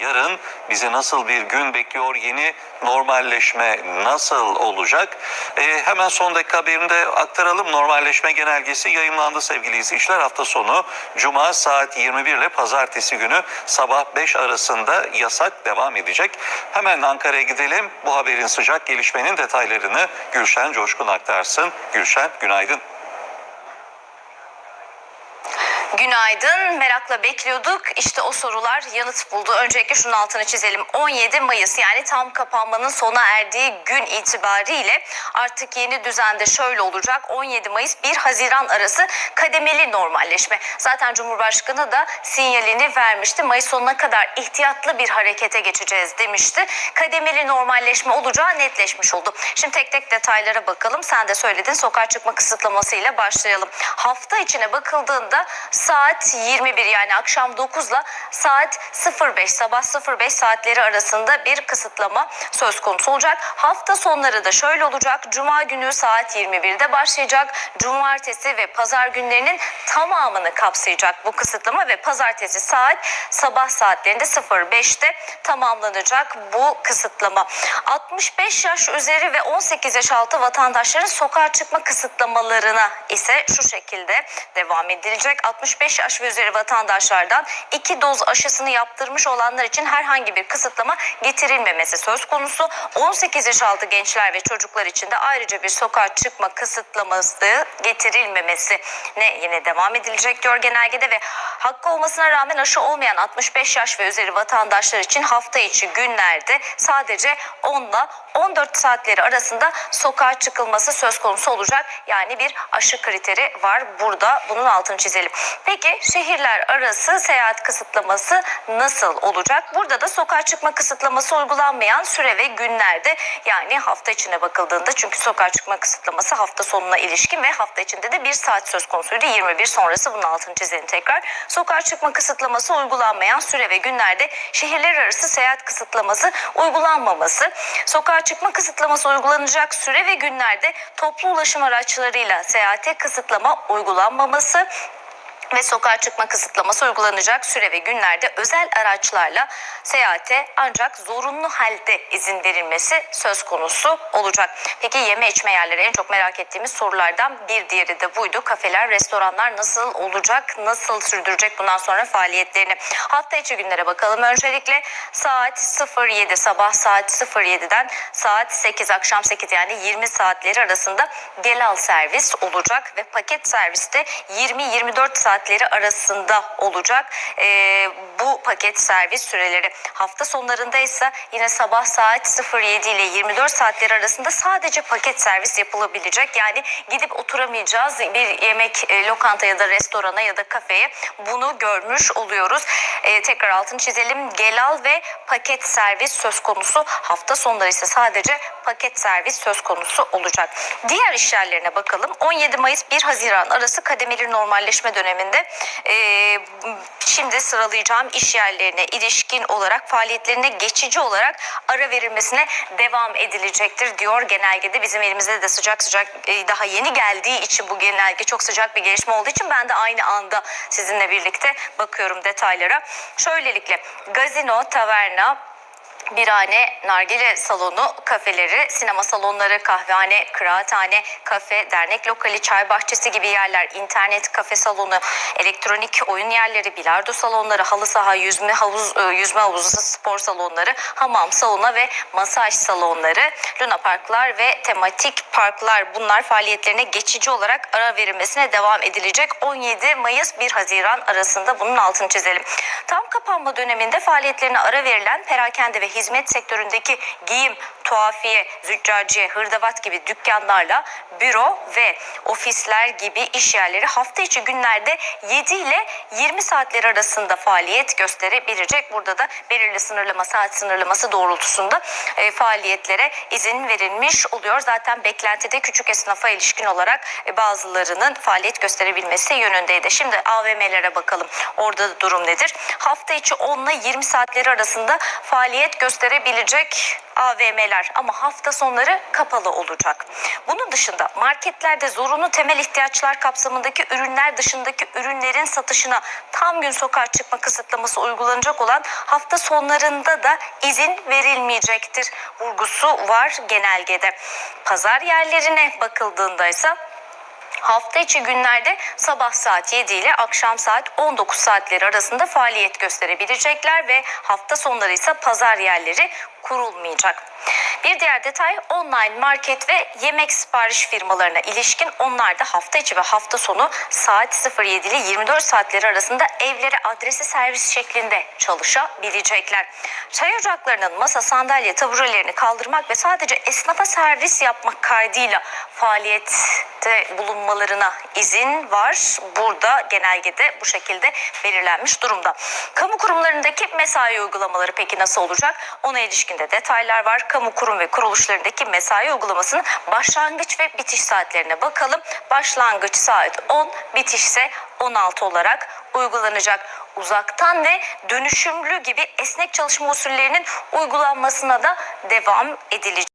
yarın bizi nasıl bir gün bekliyor? Yeni normalleşme nasıl olacak? Ee, hemen son dakika haberini de aktaralım. Normalleşme genelgesi yayınlandı sevgili izleyiciler. Hafta sonu Cuma saat 21 ile Pazartesi günü sabah 5 arasında yasak devam edecek. Hemen Ankara'ya gidelim. Bu haberin sıcak gelişmenin detaylarını Gülşen Coşkun aktarsın. Gülşen günaydın. Günaydın. Merakla bekliyorduk. İşte o sorular yanıt buldu. Öncelikle şunun altını çizelim. 17 Mayıs yani tam kapanmanın sona erdiği gün itibariyle artık yeni düzende şöyle olacak. 17 Mayıs 1 Haziran arası kademeli normalleşme. Zaten Cumhurbaşkanı da sinyalini vermişti. Mayıs sonuna kadar ihtiyatlı bir harekete geçeceğiz demişti. Kademeli normalleşme olacağı netleşmiş oldu. Şimdi tek tek detaylara bakalım. Sen de söyledin sokağa çıkma kısıtlamasıyla başlayalım. Hafta içine bakıldığında saat 21 yani akşam 9 ile saat 05 sabah 05 saatleri arasında bir kısıtlama söz konusu olacak. Hafta sonları da şöyle olacak. Cuma günü saat 21'de başlayacak. Cumartesi ve pazar günlerinin tamamını kapsayacak bu kısıtlama ve pazartesi saat sabah saatlerinde 05'te tamamlanacak bu kısıtlama. 65 yaş üzeri ve 18 yaş altı vatandaşların sokağa çıkma kısıtlamalarına ise şu şekilde devam edilecek. 65 yaş ve üzeri vatandaşlardan iki doz aşısını yaptırmış olanlar için herhangi bir kısıtlama getirilmemesi söz konusu. 18 yaş altı gençler ve çocuklar için de ayrıca bir sokağa çıkma kısıtlaması getirilmemesi ne yine devam edilecek diyor genelgede ve hakkı olmasına rağmen aşı olmayan 65 yaş ve üzeri vatandaşlar için hafta içi günlerde sadece 10 ile 14 saatleri arasında sokağa çıkılması söz konusu olacak. Yani bir aşı kriteri var burada. Bunun altını çizelim. Peki şehirler arası seyahat kısıtlaması nasıl olacak? Burada da sokağa çıkma kısıtlaması uygulanmayan süre ve günlerde yani hafta içine bakıldığında çünkü sokağa çıkma kısıtlaması hafta sonuna ilişkin ve hafta içinde de bir saat söz konusuydu. 21 sonrası bunun altını çizelim tekrar. Sokağa çıkma kısıtlaması uygulanmayan süre ve günlerde şehirler arası seyahat kısıtlaması uygulanmaması. Sokağa çıkma kısıtlaması uygulanacak süre ve günlerde toplu ulaşım araçlarıyla seyahate kısıtlama uygulanmaması ve sokağa çıkma kısıtlaması uygulanacak süre ve günlerde özel araçlarla seyahate ancak zorunlu halde izin verilmesi söz konusu olacak. Peki yeme içme yerleri en çok merak ettiğimiz sorulardan bir diğeri de buydu. Kafeler, restoranlar nasıl olacak? Nasıl sürdürecek bundan sonra faaliyetlerini? Hafta içi günlere bakalım. Öncelikle saat 07 sabah saat 07'den saat 8 akşam 8 yani 20 saatleri arasında gel al servis olacak ve paket serviste 20-24 saatleri arasında olacak. Ee, bu paket servis süreleri hafta sonlarında ise yine sabah saat 07 ile 24 saatleri arasında sadece paket servis yapılabilecek. Yani gidip oturamayacağız bir yemek e, lokanta ya da restorana ya da kafeye bunu görmüş oluyoruz. Ee, tekrar altını çizelim. Gelal ve paket servis söz konusu. Hafta sonları ise sadece paket servis söz konusu olacak. Diğer iş yerlerine bakalım. 17 Mayıs 1 Haziran arası kademeli normalleşme döneminde e, şimdi sıralayacağım iş yerlerine ilişkin olarak faaliyetlerine geçici olarak ara verilmesine devam edilecektir diyor genelgede. Bizim elimizde de sıcak sıcak e, daha yeni geldiği için bu genelge çok sıcak bir gelişme olduğu için ben de aynı anda sizinle birlikte bakıyorum detaylara. Şöylelikle gazino, taverna, birhane, nargile salonu, kafeleri, sinema salonları, kahvehane, kıraathane, kafe, dernek lokali, çay bahçesi gibi yerler, internet, kafe salonu, elektronik oyun yerleri, bilardo salonları, halı saha, yüzme havuz, e, yüzme havuzu, spor salonları, hamam, sauna ve masaj salonları, luna parklar ve tematik parklar bunlar faaliyetlerine geçici olarak ara verilmesine devam edilecek. 17 Mayıs 1 Haziran arasında bunun altını çizelim. Tam kapanma döneminde faaliyetlerine ara verilen perakende ve hizmet sektöründeki giyim, tuhafiye, züccaciye, hırdavat gibi dükkanlarla büro ve ofisler gibi iş yerleri hafta içi günlerde 7 ile 20 saatler arasında faaliyet gösterebilecek. Burada da belirli sınırlama, saat sınırlaması doğrultusunda e, faaliyetlere izin verilmiş oluyor. Zaten beklentide küçük esnafa ilişkin olarak e, bazılarının faaliyet gösterebilmesi yönündeydi. Şimdi AVM'lere bakalım. Orada da durum nedir? Hafta içi 10 ile 20 saatleri arasında faaliyet gösterebilecek AVM'ler ama hafta sonları kapalı olacak. Bunun dışında marketlerde zorunlu temel ihtiyaçlar kapsamındaki ürünler dışındaki ürünlerin satışına tam gün sokağa çıkma kısıtlaması uygulanacak olan hafta sonlarında da izin verilmeyecektir. Vurgusu var genelgede. Pazar yerlerine bakıldığında ise Hafta içi günlerde sabah saat 7 ile akşam saat 19 saatleri arasında faaliyet gösterebilecekler ve hafta sonları ise pazar yerleri kurulmayacak. Bir diğer detay online market ve yemek sipariş firmalarına ilişkin onlar da hafta içi ve hafta sonu saat 07 ile 24 saatleri arasında evlere adresi servis şeklinde çalışabilecekler. Çay ocaklarının masa, sandalye, taburelerini kaldırmak ve sadece esnafa servis yapmak kaydıyla faaliyette bulunmalarına izin var. Burada genelgede bu şekilde belirlenmiş durumda. Kamu kurumlarındaki mesai uygulamaları peki nasıl olacak? Ona ilişkin de detaylar var. Kamu kurum ve kuruluşlarındaki mesai uygulamasının başlangıç ve bitiş saatlerine bakalım. Başlangıç saat 10, bitiş ise 16 olarak uygulanacak. Uzaktan ve dönüşümlü gibi esnek çalışma usullerinin uygulanmasına da devam edilecek.